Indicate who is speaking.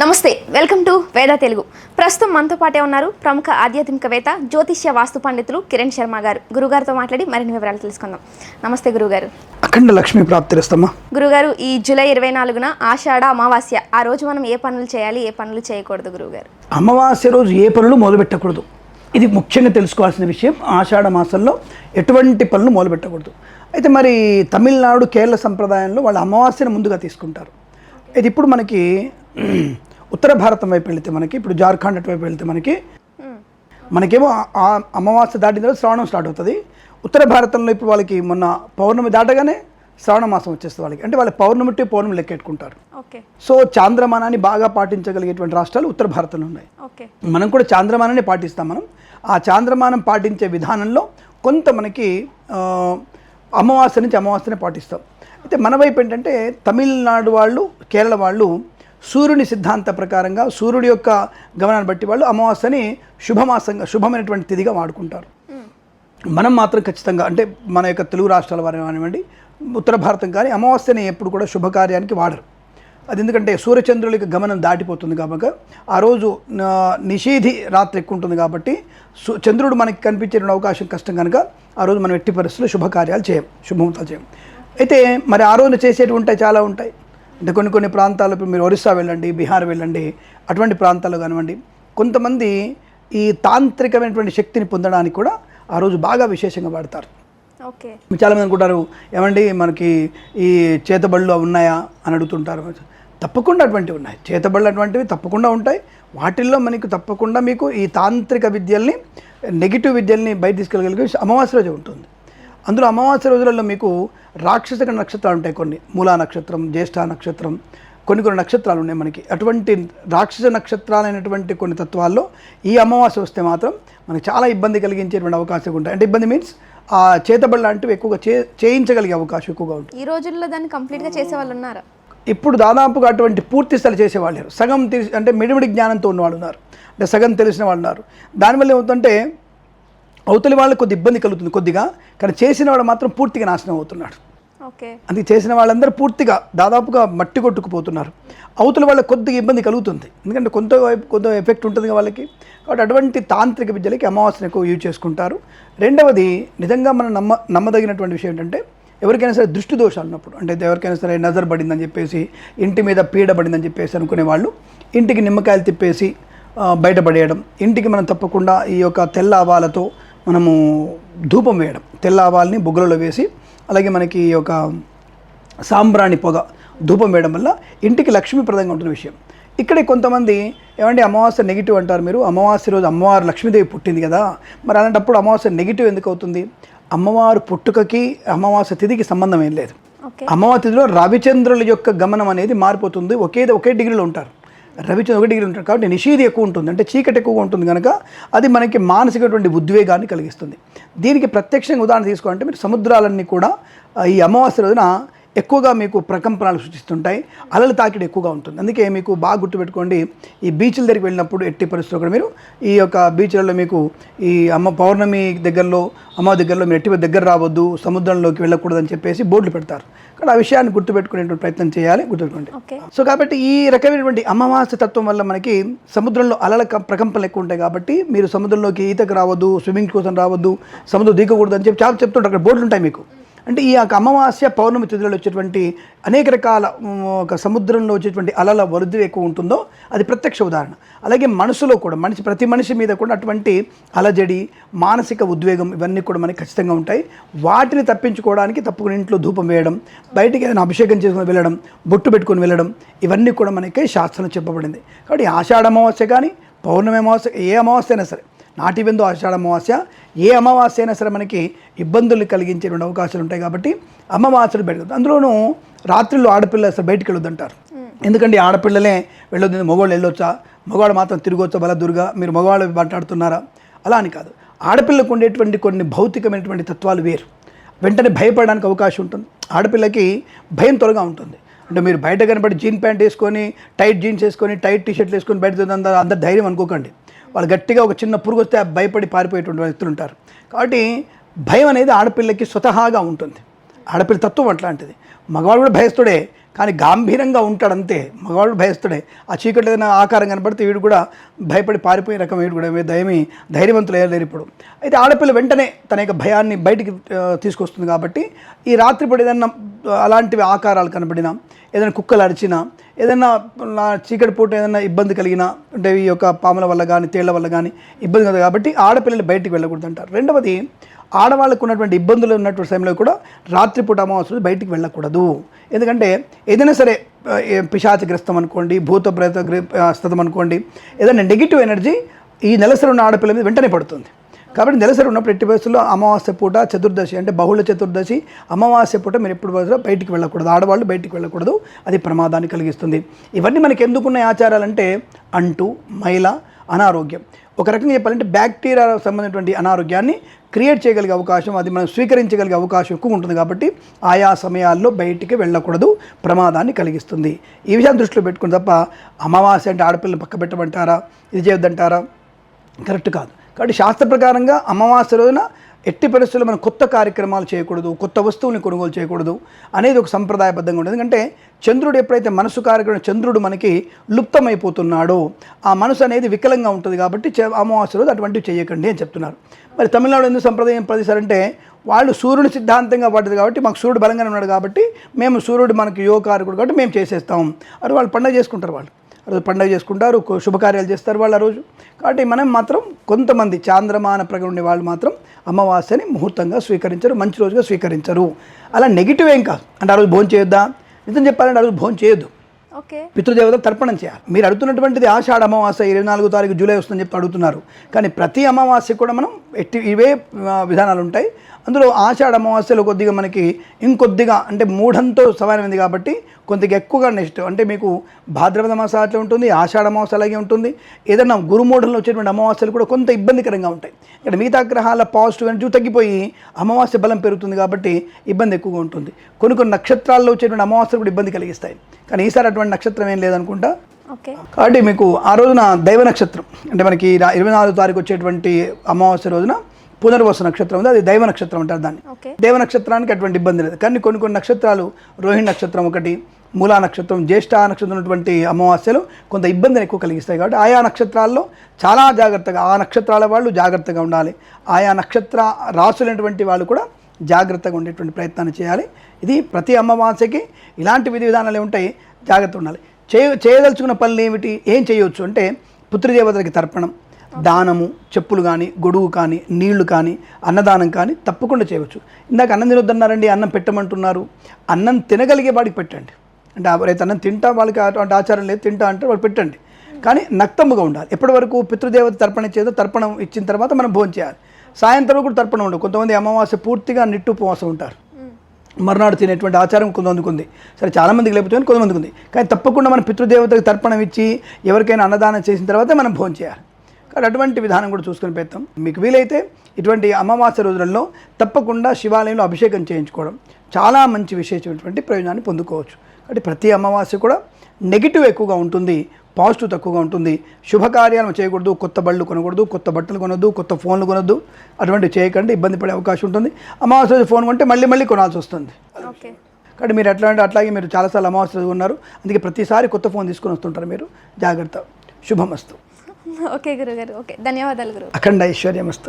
Speaker 1: నమస్తే welcome to వేద తెలుగు. ప్రస్తుతం మనతో పాటే ఉన్నారు ప్రముఖ ఆధ్యాత్మికవేత్త జ్యోతిష్య వాస్తు పండితులు కిరణ్ శర్మ గారు. గురుగారితో మాట్లాడి మరిన్ని వివరాలు తెలుసుకుందాం. నమస్తే గురుగారు.
Speaker 2: అఖండ లక్ష్మీ ప్రాప్తిరస్తమ్మా
Speaker 1: గురుగారు ఈ జూలై ఇరవై నాలుగున ఆషాఢ అమావాస్య ఆ రోజు మనం ఏ పనులు చేయాలి ఏ పనులు చేయకూడదు గురుగారు?
Speaker 2: అమావాస్య రోజు ఏ పనులు మొదలు పెట్టకూడదు ఇది ముఖ్యంగా తెలుసుకోవాల్సిన విషయం. ఆషాఢ మాసంలో ఎటువంటి పనులు మొదలు పెట్టకూడదు అయితే మరి తమిళనాడు కేరళ సంప్రదాయంలో వాళ్ళు అమావాస్యను ముందుగా తీసుకుంటారు. ఇది ఇప్పుడు మనకి ఉత్తర భారతం వైపు వెళితే మనకి ఇప్పుడు జార్ఖండ్ అటువైపు వెళితే మనకి మనకేమో అమావాస్య దాటిన తర్వాత శ్రావణం స్టార్ట్ అవుతుంది. ఉత్తర భారతంలో ఇప్పుడు వాళ్ళకి మొన్న పౌర్ణమి దాటగానే శ్రావణ మాసం వచ్చేస్తుంది వాళ్ళకి. అంటే వాళ్ళ పౌర్ణమి టు పౌర్ణమి లెక్కెట్టుకుంటారు
Speaker 1: ఓకే.
Speaker 2: సో చాంద్రమానాన్ని బాగా పాటించగలిగేటువంటి రాష్ట్రాలు ఉత్తర భారతంలో ఉన్నాయి.
Speaker 1: ఓకే.
Speaker 2: మనం కూడా చాంద్రమానాన్ని పాటిస్తాం మనం. ఆ చాంద్రమానం పాటించే విధానంలో కొంత మనకి అమావాస్య నుంచి అమావాస్యని పాటిస్తాం. అయితే మన వైపు ఏంటంటే తమిళనాడు వాళ్ళు కేరళ వాళ్ళు సూర్యుని సిద్ధాంత ప్రకారంగా సూర్యుడి యొక్క గమనాన్ని బట్టి వాళ్ళు అమావాస్యని శుభమాసంగా శుభమైనటువంటి తిథిగా వాడుకుంటారు. మనం మాత్రం ఖచ్చితంగా అంటే మన యొక్క తెలుగు రాష్ట్రాల వారు కానివ్వండి ఉత్తర భారతం కానీ అమావాస్యని ఎప్పుడు కూడా శుభకార్యానికి వాడరు. అది ఎందుకంటే సూర్యచంద్రుల యొక్క గమనం దాటిపోతుంది కాబట్టి ఆ రోజు నిషేధి రాత్రి ఎక్కువ ఉంటుంది కాబట్టి సు- చంద్రుడు మనకి కనిపించే అవకాశం కష్టం కనుక ఆ రోజు మనం ఎట్టి పరిస్థితుల్లో శుభకార్యాలు చేయం శుభముతాలు చేయం. అయితే మరి ఆ రోజున చేసేటివి ఉంటాయి చాలా ఉంటాయి. అంటే కొన్ని కొన్ని ప్రాంతాలు ఇప్పుడు మీరు ఒరిస్సా వెళ్ళండి బీహార్ వెళ్ళండి అటువంటి ప్రాంతాల్లో కానివ్వండి కొంతమంది ఈ తాంత్రికమైనటువంటి శక్తిని పొందడానికి కూడా ఆ రోజు బాగా విశేషంగా వాడతారు.
Speaker 1: ఓకే.
Speaker 2: చాలామంది అనుకుంటారు ఏమండి మనకి ఈ చేతబళ్ళు ఉన్నాయా అని అడుగుతుంటారు. తప్పకుండా అటువంటివి ఉన్నాయి. చేతబళ్ళు అటువంటివి తప్పకుండా ఉంటాయి. వాటిల్లో మనకు తప్పకుండా మీకు ఈ తాంత్రిక విద్యల్ని నెగిటివ్ విద్యల్ని బయట తీసుకెళ్ళగలిగే అమావాస్య రోజు ఉంటుంది. అందులో అమావాస్య రోజులలో మీకు రాక్షస నక్షత్రాలు ఉంటాయి కొన్ని. మూలా నక్షత్రం జ్యేష్ఠ నక్షత్రం కొన్ని కొన్ని నక్షత్రాలు ఉన్నాయి మనకి. అటువంటి రాక్షస నక్షత్రాలైనటువంటి కొన్ని తత్వాల్లో ఈ అమావాస్య వస్తే మాత్రం మనకి చాలా ఇబ్బంది కలిగించేటువంటి అవకాశం ఉంటాయి. అంటే ఇబ్బంది మీన్స్ ఆ చేతబడి లాంటివి ఎక్కువగా చే చేయించగలిగే అవకాశం ఎక్కువగా ఉంటుంది.
Speaker 1: ఈ రోజుల్లో దాన్ని కంప్లీట్గా చేసే వాళ్ళు ఉన్నారా?
Speaker 2: ఇప్పుడు దాదాపుగా అటువంటి పూర్తి స్థాయి చేసేవాళ్ళు లేరు. సగం తెలిసి అంటే మిడిమిడి జ్ఞానంతో ఉన్నవాళ్ళు ఉన్నారు. అంటే సగం తెలిసిన వాళ్ళు ఉన్నారు. దానివల్ల ఏమవుతుందంటే అవతలి వాళ్ళకి కొద్ది ఇబ్బంది కలుగుతుంది కొద్దిగా కానీ చేసిన వాడు మాత్రం పూర్తిగా నాశనం అవుతున్నాడు.
Speaker 1: ఓకే.
Speaker 2: అందుకే చేసిన వాళ్ళందరూ పూర్తిగా దాదాపుగా మట్టి కొట్టుకుపోతున్నారు. అవతల వాళ్ళకి కొద్దిగా ఇబ్బంది కలుగుతుంది. ఎందుకంటే కొంత కొంత ఎఫెక్ట్ ఉంటుంది వాళ్ళకి. కాబట్టి అటువంటి తాంత్రిక విద్యలకి అమావాస్యను ఎక్కువ యూజ్ చేసుకుంటారు. రెండవది నిజంగా మనం నమ్మ నమ్మదగినటువంటి విషయం ఏంటంటే ఎవరికైనా సరే దృష్టి దోషాలు ఉన్నప్పుడు అంటే ఎవరికైనా సరే నజర్ పడిందని చెప్పేసి ఇంటి మీద పీడ పడిందని చెప్పేసి అనుకునే వాళ్ళు ఇంటికి నిమ్మకాయలు తిప్పేసి బయటపడేయడం ఇంటికి మనం తప్పకుండా ఈ యొక్క తెల్ల ఆవాలతో మనము ధూపం వేయడం. తెల్ల ఆవాల్ని బుగ్గలలో వేసి అలాగే మనకి యొక్క సాంబ్రాణి పొగ ధూపం వేయడం వల్ల ఇంటికి లక్ష్మీప్రదంగా ఉంటున్న విషయం. ఇక్కడే కొంతమంది ఏమంటే అమావాస్య నెగిటివ్ అంటారు మీరు? అమావాస్య రోజు అమ్మవారు లక్ష్మీదేవి పుట్టింది కదా. మరి అలాంటప్పుడు అమావాస్య నెగిటివ్ ఎందుకు అవుతుంది? అమ్మవారు పుట్టుకకి అమావాస్య తిథికి సంబంధం ఏం లేదు. అమావాస్య తిథిలో రవిచంద్రుల యొక్క గమనం అనేది మారిపోతుంది. ఒకే ఒకే డిగ్రీలో ఉంటారు. రవిచంద్ర ఒక డిగ్రీ ఉంటాడు కాబట్టి నిషేధి ఎక్కువ ఉంటుంది. అంటే చీకటి ఎక్కువగా ఉంటుంది కనుక అది మనకి మానసికటువంటి ఉద్వేగాన్ని కలిగిస్తుంది. దీనికి ప్రత్యక్షంగా ఉదాహరణ తీసుకోవాలంటే మీరు సముద్రాలన్నీ కూడా ఈ అమావాస్య రోజున ఎక్కువగా మీకు ప్రకంపనలు సృష్టిస్తుంటాయి. అలల తాకిడి ఎక్కువగా ఉంటుంది. అందుకే మీకు బాగా గుర్తుపెట్టుకోండి. ఈ బీచ్ల దగ్గరికి వెళ్ళినప్పుడు ఎట్టి పరిస్థితుల్లో కూడా మీరు ఈ యొక్క బీచ్లలో మీకు ఈ అమ్మ పౌర్ణమి దగ్గరలో అమ్మ దగ్గరలో మీరు ఎట్టి దగ్గర రావద్దు సముద్రంలోకి వెళ్ళకూడదని చెప్పేసి బోర్డులు పెడతారు. కానీ ఆ విషయాన్ని గుర్తుపెట్టుకునేటువంటి ప్రయత్నం చేయాలి గుర్తుపెట్టుకోండి. సో కాబట్టి ఈ రకమైనటువంటి అమావాస్య తత్వం వల్ల మనకి సముద్రంలో అలల ప్రకంపనలు ఎక్కువ ఉంటాయి కాబట్టి మీరు సముద్రంలోకి ఈతకు రావద్దు స్విమ్మింగ్ కోసం రావద్దు సముద్రం దిగకూడదు అని చెప్పి చాలా చెప్తుంటారు. అక్కడ బోర్డులు ఉంటాయి మీకు. అంటే ఈ యొక్క అమావాస్య పౌర్ణమి తిథులలో వచ్చేటువంటి అనేక రకాల ఒక సముద్రంలో వచ్చేటువంటి అలల వృద్ధి ఎక్కువ ఉంటుందో అది ప్రత్యక్ష ఉదాహరణ. అలాగే మనసులో కూడా మనిషి ప్రతి మనిషి మీద కూడా అటువంటి అలజడి మానసిక ఉద్వేగం ఇవన్నీ కూడా మనకి ఖచ్చితంగా ఉంటాయి. వాటిని తప్పించుకోవడానికి తప్పకుండా ఇంట్లో ధూపం వేయడం బయటికి ఏదైనా అభిషేకం చేసుకుని వెళ్ళడం బొట్టు పెట్టుకొని వెళ్ళడం ఇవన్నీ కూడా మనకి శాస్త్రం చెప్పబడింది. కాబట్టి ఆషాఢ అమావాస్య కానీ పౌర్ణమి అమావాస్య ఏ అమావాస్య అయినా సరే నాటి బిందు ఆషాఢ అమావాస్య. ఏ అమావాస్య అయినా సరే మనకి ఇబ్బందులు కలిగించేటువంటి అవకాశాలు ఉంటాయి కాబట్టి అమావాస్యలు బయటకు అందులోనూ రాత్రిలో ఆడపిల్ల అసలు బయటికి వెళ్ళొద్దంటారు. ఎందుకంటే ఆడపిల్లలే వెళ్ళొద్దు మగవాళ్ళు వెళ్ళొచ్చా? మగవాడు మాత్రం తిరగొచ్చా? బలదుర్గా మీరు మగవాళ్ళు మాట్లాడుతున్నారా? అలా అని కాదు. ఆడపిల్లకు ఉండేటువంటి కొన్ని భౌతికమైనటువంటి తత్వాలు వేరు. వెంటనే భయపడడానికి అవకాశం ఉంటుంది. ఆడపిల్లకి భయం త్వరగా ఉంటుంది. అంటే మీరు బయట కనబడి జీన్ ప్యాంట్ వేసుకొని టైట్ జీన్స్ వేసుకొని టైట్ టీ షర్ట్లు వేసుకొని బయట అందరు ధైర్యం అనుకోకండి. వాళ్ళు గట్టిగా ఒక చిన్న పురుగు వస్తే భయపడి పారిపోయేటువంటి వ్యక్తులు ఉంటారు. కాబట్టి భయం అనేది ఆడపిల్లకి స్వతహాగా ఉంటుంది. ఆడపిల్ల తత్వం అట్లాంటిది. మగవాడు కూడా భయస్తుడే కానీ గాంభీరంగా ఉంటాడు అంతే మగవాడు భయస్తుడే ఆ చీకటి ఏదైనా ఆకారం కనబడితే వీడు కూడా భయపడి పారిపోయే రకం వీడు కూడా. దయమి ధైర్యవంతులు అయ్యలేరు ఇప్పుడు. అయితే ఆడపిల్ల వెంటనే తన యొక్క భయాన్ని బయటికి తీసుకొస్తుంది కాబట్టి ఈ రాత్రిపూట ఏదైనా అలాంటివి ఆకారాలు కనబడినా ఏదైనా కుక్కలు అరిచినా ఏదైనా నా చీకటి పూట ఏదైనా ఇబ్బంది కలిగినా అంటే ఈ యొక్క పాముల వల్ల కానీ తేళ్ళ వల్ల కానీ ఇబ్బంది కదా కాబట్టి ఆడపిల్లలు బయటికి వెళ్ళకూడదు అంటారు రెండవది ఆడవాళ్ళకు ఉన్నటువంటి ఇబ్బందులు ఉన్నటువంటి సమయంలో కూడా రాత్రిపూట అమావాస్య బయటికి వెళ్ళకూడదు. ఎందుకంటే ఏదైనా సరే పిశాచగ్రస్తం అనుకోండి భూత ప్రేత స్థితం అనుకోండి ఏదైనా నెగిటివ్ ఎనర్జీ ఈ నెలసరి ఉన్న ఆడపిల్ల మీద వెంటనే పడుతుంది. కాబట్టి నెలసరి ఉన్నప్పుడు ఎట్టి వయసులో అమావాస్య పూట చతుర్దశి అంటే బహుళ చతుర్దశి అమావాస్య పూట మీరు ఎప్పుడు పరిస్థితుల్లో బయటికి వెళ్ళకూడదు. ఆడవాళ్ళు బయటికి వెళ్ళకూడదు. అది ప్రమాదాన్ని కలిగిస్తుంది. ఇవన్నీ మనకి ఎందుకున్న ఆచారాలంటే అంటూ మైల అనారోగ్యం. ఒక రకంగా చెప్పాలంటే బ్యాక్టీరియా సంబంధించినటువంటి అనారోగ్యాన్ని క్రియేట్ చేయగలిగే అవకాశం అది మనం స్వీకరించగలిగే అవకాశం ఎక్కువ ఉంటుంది కాబట్టి ఆయా సమయాల్లో బయటికి వెళ్ళకూడదు ప్రమాదాన్ని కలిగిస్తుంది. ఈ విషయాన్ని దృష్టిలో పెట్టుకుని తప్ప అమావాస్య అంటే ఆడపిల్లలు పక్క పెట్టమంటారా? ఇది చేయొద్దంటారా? కరెక్ట్ కాదు. కాబట్టి శాస్త్ర ప్రకారంగా అమావాస్య రోజున ఎట్టి పరిస్థితుల్లో మనం కొత్త కార్యక్రమాలు చేయకూడదు కొత్త వస్తువుని కొనుగోలు చేయకూడదు అనేది ఒక సంప్రదాయబద్ధంగా ఉండేది. ఎందుకంటే చంద్రుడు ఎప్పుడైతే మనసు కార్యక్రమం చంద్రుడు మనకి లుప్తమైపోతున్నాడో. ఆ మనసు అనేది వికలంగా ఉంటుంది కాబట్టి అమావాస్య రోజు అటువంటివి చేయకండి అని చెప్తున్నారు. మరి తమిళనాడు ఎందుకు సంప్రదాయం ప్రదేశాలంటే వాళ్ళు సూర్యుని సిద్ధాంతంగా పడ్డది కాబట్టి మాకు సూర్యుడు బలంగానే ఉన్నాడు కాబట్టి మేము సూర్యుడు మనకి యోగకారకుడు కాబట్టి మేము చేసేస్తాం. అది వాళ్ళు పండగ చేసుకుంటారు వాళ్ళు. రోజు పండుగ చేసుకుంటారు శుభకార్యాలు చేస్తారు వాళ్ళు ఆ రోజు. కాబట్టి మనం మాత్రం కొంతమంది చాంద్రమాన ప్రగ ఉండే వాళ్ళు మాత్రం అమావాస్యని ముహూర్తంగా స్వీకరించరు మంచి రోజుగా స్వీకరించరు. అలా నెగిటివ్ ఏం కాదు. అంటే ఆ రోజు భోజనం చేయొద్దా నిజం చెప్పాలంటే ఆ రోజు భోజనం చేయొద్దు
Speaker 1: ఓకే.
Speaker 2: తర్పణం చేయాలి. మీరు అడుగుతున్నటువంటిది ఆషాఢ అమావాస్య ఇరవై నాలుగు తారీఖు జూలై వస్తుందని చెప్పి అడుగుతున్నారు. కానీ ప్రతి అమావాస్య కూడా మనం ఎట్టి ఇవే విధానాలు ఉంటాయి అందులో ఆషాఢ అమావాస్యలో కొద్దిగా మనకి ఇంకొద్దిగా అంటే మూఢంతో సమానమైంది కాబట్టి కొద్దిగా ఎక్కువగా నెక్స్ట్ అంటే మీకు భాద్రపద మాసం అట్లా ఉంటుంది ఆషాఢ అమావాస్య అలాగే ఉంటుంది. ఏదైనా గురుమూఢంలో వచ్చేటువంటి అమావాస్యలు కూడా కొంత ఇబ్బందికరంగా ఉంటాయి. ఇక్కడ మిగతా గ్రహాల పాజిటివ్ ఎనర్జీ తగ్గిపోయి అమావాస్య బలం పెరుగుతుంది కాబట్టి ఇబ్బంది ఎక్కువగా ఉంటుంది. కొన్ని కొన్ని నక్షత్రాల్లో వచ్చేటువంటి అమావాస్యలు కూడా ఇబ్బంది కలిగిస్తాయి. కానీ ఈసారి అటువంటి నక్షత్రం ఏం లేదనుకుంటా? కాబట్టి మీకు ఆ రోజున దైవ నక్షత్రం అంటే మనకి ఇరవై నాలుగు తారీఖు వచ్చేటువంటి అమావాస్య రోజున పునర్వసు నక్షత్రం ఉంది అది దైవ నక్షత్రం అంటారు దాన్ని. దేవ నక్షత్రానికి అటువంటి ఇబ్బంది లేదు. కానీ కొన్ని కొన్ని నక్షత్రాలు రోహిణి నక్షత్రం ఒకటి మూలా నక్షత్రం జ్యేష్ఠ నక్షత్రం ఉన్నటువంటి అమావాస్యలు కొంత ఇబ్బందిని ఎక్కువ కలిగిస్తాయి. కాబట్టి ఆయా నక్షత్రాల్లో చాలా జాగ్రత్తగా ఆ నక్షత్రాల వాళ్ళు జాగ్రత్తగా ఉండాలి. ఆయా నక్షత్ర రాసులైనటువంటి వాళ్ళు కూడా జాగ్రత్తగా ఉండేటువంటి ప్రయత్నాన్ని చేయాలి. ఇది ప్రతి అమావాస్యకి ఇలాంటి విధి విధానాలు ఉంటాయి? జాగ్రత్త ఉండాలి. చేయ చేయదలుచుకున్న పనులు ఏమిటి? ఏం చేయవచ్చు అంటే పుత్రిదేవతలకి తర్పణం దానము చెప్పులు కానీ గొడుగు కానీ నీళ్ళు కానీ అన్నదానం కానీ తప్పకుండా చేయవచ్చు. ఇందాక అన్నం తినొద్దన్నారండి అన్నం పెట్టమంటున్నారు. అన్నం తినగలిగే వాడికి పెట్టండి. అంటే ఎవరైతే అన్నం తింటా వాళ్ళకి అటువంటి ఆచారం లేదు తింటా అంటే వాళ్ళు పెట్టండి. కానీ నక్తముగా ఉండాలి. ఎప్పటి వరకు పితృదేవత తర్పణ చేదో తర్పణం ఇచ్చిన తర్వాత మనం భోజనం చేయాలి. సాయంత్రం కూడా తర్పణం ఉండదు కొంతమంది అమావాస్య పూర్తిగా నిట్టు ఉపవాసం ఉంటారు. మర్నాడు తినేటువంటి ఆచారం కొంతమందికి ఉంది. సరే చాలామందికి లేకపోతే కొంతమందికి ఉంది. కానీ తప్పకుండా మన పితృదేవతకు తర్పణం ఇచ్చి ఎవరికైనా అన్నదానం చేసిన తర్వాత మనం భోజనం చేయాలి. కానీ అటువంటి విధానం కూడా చూసుకుని పెడతాం మీకు వీలైతే ఇటువంటి అమావాస్య రోజులలో తప్పకుండా శివాలయంలో అభిషేకం చేయించుకోవడం చాలా మంచి విశేషమైనటువంటి ప్రయోజనాన్ని పొందుకోవచ్చు. కాబట్టి ప్రతి అమావాస్య కూడా నెగిటివ్ ఎక్కువగా ఉంటుంది పాజిటివ్ తక్కువగా ఉంటుంది. శుభకార్యాలు చేయకూడదు కొత్త బళ్ళు కొనకూడదు కొత్త బట్టలు కొనొద్దు కొత్త ఫోన్లు కొనొద్దు. అటువంటివి చేయకండి ఇబ్బంది పడే అవకాశం ఉంటుంది. అమావాస్య రోజు ఫోన్ కొంటే మళ్ళీ మళ్ళీ కొనాల్సి వస్తుంది.
Speaker 1: ఓకే.
Speaker 2: కాబట్టి మీరు ఎట్లా అంటే అట్లాగే మీరు చాలాసార్లు అమావాస్య రోజు ఉన్నారు. అందుకే ప్రతిసారి కొత్త ఫోన్ తీసుకొని వస్తుంటారు మీరు. జాగ్రత్త. శుభమస్తు.
Speaker 1: ఓకే గురుగారు ఓకే. ధన్యవాదాలు గురు
Speaker 2: అఖండ ఐశ్వర్యమస్తు.